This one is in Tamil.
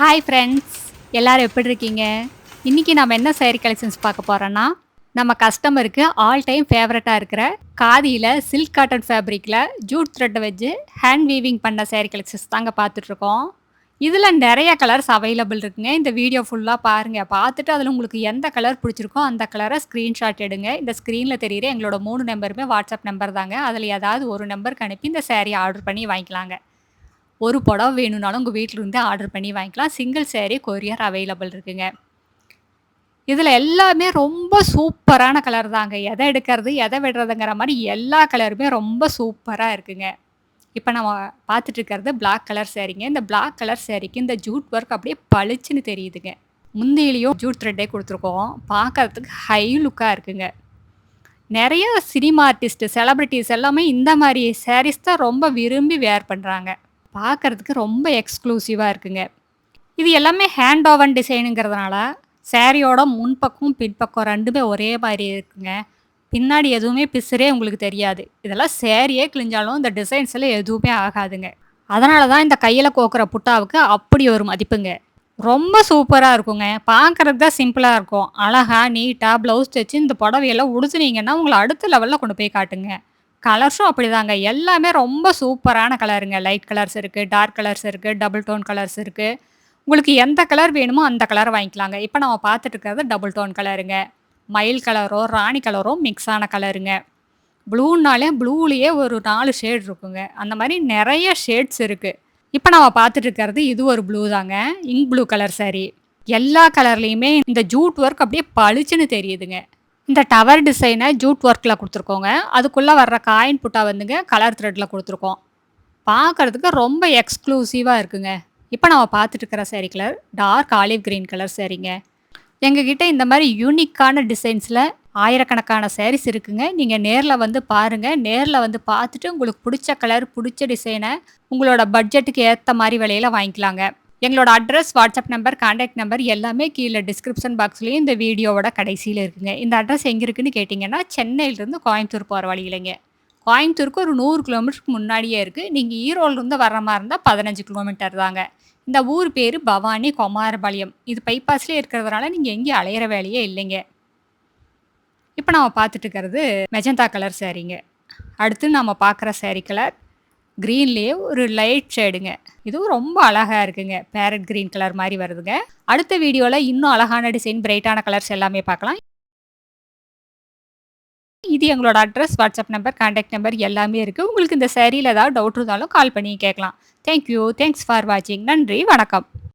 ஹாய் ஃப்ரெண்ட்ஸ் எல்லோரும் எப்படி இருக்கீங்க? இன்றைக்கி நம்ம என்ன saree கலெக்ஷன்ஸ் பார்க்க போகிறோன்னா நம்ம கஸ்டமருக்கு ஆல் டைம் ஃபேவரட்டாக இருக்கிற காதியில் சில்க் காட்டன் ஃபேப்ரிக்கில் ஜூட் த்ரெட்டை வச்சு ஹேண்ட் வீவிங் பண்ண சேரீ கலெக்ஷன்ஸ் தாங்க பார்த்துட்ருக்கோம். இதில் நிறைய கலர்ஸ் அவைலபிள் இருக்குங்க. இந்த வீடியோ ஃபுல்லாக பாருங்கள் பார்த்துட்டு அதில் உங்களுக்கு எந்த கலர் பிடிச்சிருக்கோ அந்த கலரை ஸ்க்ரீன்ஷாட் எடுங்க. இந்த ஸ்க்ரீனில் தெரியிற எங்களோட மூணு நம்பருமே வாட்ஸ்அப் நம்பர் தாங்க. அதில் ஏதாவது ஒரு நம்பருக்கு அனுப்பி இந்த சேரீ ஆர்டர் பண்ணி வாங்கிக்கலாங்க. ஒரு புடவை வேணும்னாலும் உங்கள் வீட்டிலிருந்தே ஆர்டர் பண்ணி வாங்கிக்கலாம். சிங்கிள் சேரீ கொரியர் அவைலபிள் இருக்குங்க. இதில் எல்லாமே ரொம்ப சூப்பரான கலர் தாங்க. எதை எடுக்கிறது எதை விடுறதுங்கிற மாதிரி எல்லா கலருமே ரொம்ப சூப்பராக இருக்குங்க. இப்போ நம்ம பார்த்துட்டு இருக்கிறது பிளாக் கலர் சேரீங்க இந்த பிளாக் கலர் சேரீக்கு இந்த ஜூட் ஒர்க் அப்படியே பளிச்சுன்னு தெரியுதுங்க. முந்தையிலையும் ஜூட் த்ரெட்டே கொடுத்துருக்கோம். பார்க்கறதுக்கு ஹை லுக்காக இருக்குங்க. நிறைய சினிமா ஆர்டிஸ்ட் செலிபிரிட்டிஸ் எல்லாமே இந்த மாதிரி சாரீஸ் தான் ரொம்ப விரும்பி வேர் பண்ணுறாங்க பார்க்கறதுக்கு ரொம்ப எக்ஸ்க்ளூசிவாக இருக்குங்க. இது எல்லாமே ஹேண்ட் ஓவன் டிசைனுங்கிறதுனால சேரீயோட முன்பக்கம் பின்பக்கம் ரெண்டுமே ஒரே மாதிரி இருக்குங்க. பின்னாடி எதுவுமே பிசுறே உங்களுக்கு தெரியாது. இதெல்லாம் சேரியே கிழிஞ்சாலும் இந்த டிசைன்ஸில் எதுவுமே ஆகாதுங்க. அதனால தான் இந்த கையில் கோக்குற புட்டாவுக்கு அப்படி ஒரு மதிப்புங்க. ரொம்ப சூப்பராக இருக்குங்க. பார்க்குறதுக்கு தான் சிம்பிளாக இருக்கும். அழகா நீட்டாக ப்ளவுஸ் தைச்சு இந்த புடவையெல்லாம் உடுத்துனீங்கன்னா உங்களை அடுத்த லெவலில் கொண்டு போய் காட்டுங்க. கலர்ஸும் அப்படிதாங்க. எல்லாமே ரொம்ப சூப்பரான கலருங்க லைட் கலர்ஸ் இருக்குது டார்க் கலர்ஸ் இருக்குது டபுள் டோன் கலர்ஸ் இருக்குது உங்களுக்கு எந்த கலர் வேணுமோ அந்த கலர் வாங்கிக்கலாங்க. இப்போ நம்ம பார்த்துட்டு இருக்கிறது டபுள் டோன் கலருங்க மயில் கலரோ ராணி கலரோ மிக்ஸ் ஆன கலருங்க ப்ளூனாலே ப்ளூலேயே ஒரு நாலு ஷேட் இருக்குங்க. அந்த மாதிரி நிறைய ஷேட்ஸ் இருக்குது இப்போ நம்ம பார்த்துட்டு இருக்கிறது இது ஒரு ப்ளூ தாங்க. Ink blue colour saree. எல்லா கலர்லேயுமே இந்த ஜூட் ஒர்க் அப்படியே பளிச்சுன்னு தெரியுதுங்க. இந்த டவர் டிசைனை ஜூட் ஒர்க்கில் கொடுத்துருக்கோங்க. அதுக்குள்ளே வர்ற காயின் புட்டா வந்துங்க கலர் த்ரெட்டில் கொடுத்துருக்கோம். பார்க்கறதுக்கு ரொம்ப எக்ஸ்க்ளூசிவாக இருக்குங்க. இப்போ நம்ம பார்த்துட்டு இருக்கிற sari colour dark olive green colour சாரீங்க எங்ககிட்ட இந்த மாதிரி யூனிக்கான டிசைன்ஸில் ஆயிரக்கணக்கான சேரீஸ் இருக்குங்க. நீங்கள் நேரில் வந்து பாருங்கள் நேரில் வந்து பார்த்துட்டு உங்களுக்கு பிடிச்ச கலர் பிடிச்ச டிசைனை உங்களோட பட்ஜெட்டுக்கு ஏற்ற மாதிரி விலையில் வாங்கிக்கலாங்க. எங்களோட address WhatsApp number contact number எல்லாமே கீழே டிஸ்கிரிப்ஷன் பாக்ஸ்லேயும் இந்த வீடியோவோட கடைசியில் இருக்குங்க. இந்த அட்ரஸ் எங்கே இருக்குன்னு கேட்டிங்கன்னா சென்னையிலேருந்து கோயம்புத்தூர் போகிற வழியிலைங்க. கோயம்புத்தூருக்கு ஒரு நூறு கிலோமீட்டருக்கு முன்னாடியே இருக்குது நீங்கள் ஈரோடுலேருந்து வர்ற மாதிரி இருந்தால் பதினஞ்சு கிலோமீட்டர் தாங்க. இந்த ஊர் பேர் பவானி குமாரபாளையம். இது பைபாஸ்லேயே இருக்கிறதுனால நீங்கள் எங்கேயும் அலையிற வேலையே இல்லைங்க. இப்போ நம்ம பார்த்துட்டு இருக்கிறது மெஜந்தா கலர் சேரீங்க அடுத்து நம்ம பார்க்குற சேரீ கலர் க்ரீன்லேயே ஒரு லைட் ஷேடுங்க இதுவும் ரொம்ப அழகாக இருக்குங்க. பேரட் க்ரீன் கலர் மாதிரி வருதுங்க. அடுத்த வீடியோவில் இன்னும் அழகான டிசைன் பிரைட்டான கலர்ஸ் எல்லாமே பார்க்கலாம். இது எங்களோட address WhatsApp number contact number எல்லாமே இருக்குது உங்களுக்கு இந்த சேரீயில் ஏதாவது டவுட் இருந்தாலும் கால் பண்ணி கேட்கலாம். தேங்க்யூ தேங்க்ஸ் ஃபார் வாட்சிங் நன்றி. வணக்கம்.